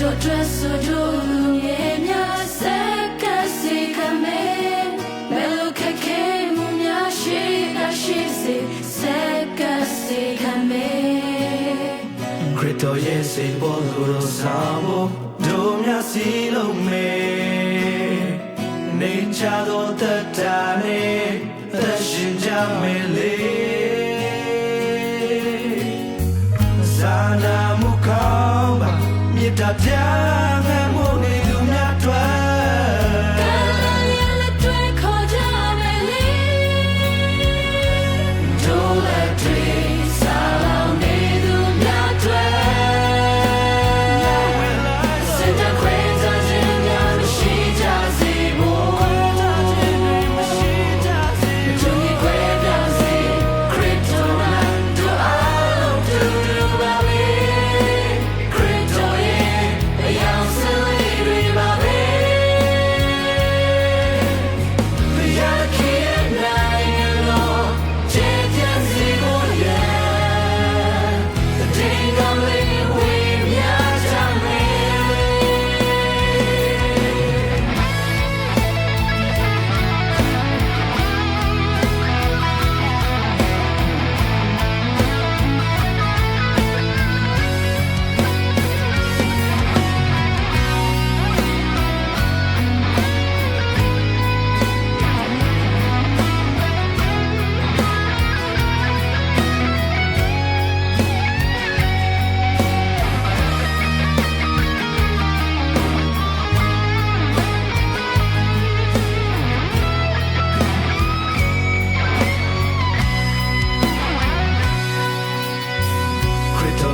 တို့အတွက်ဆိုတို့လူငယ်များဆက်ကစေကမဲဘယ်လိုခက်ခဲမှုများရှိအရှိစေဆက်ကစေကမဲခရစ်တော်ရဲ့စေပေါ်လို့စာမို့တို့များစီလုံးမဲနေချတော့တတ်တာနဲ့သက်ရှင်ကြမယ်လေ မြေတာ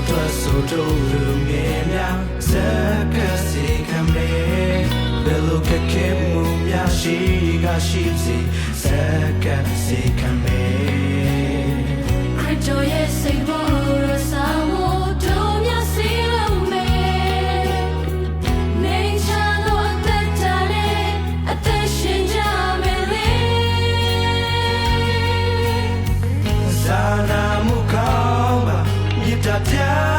ခရစ်တော်တော်ဆိုတို့လူငယ်များစကစီခံမေဘယ်လိုကခဲမှုများရှိကရှိစီစကစီခံမေခရစ်တော်ရဲ့စိတ်ပေါ်ရဆောင်ဖို့တို့များစီလုံးမေနေချာတော့အသက်တာနဲ့အသက်ရှင်ကြမယ်လေဇာနာ 家。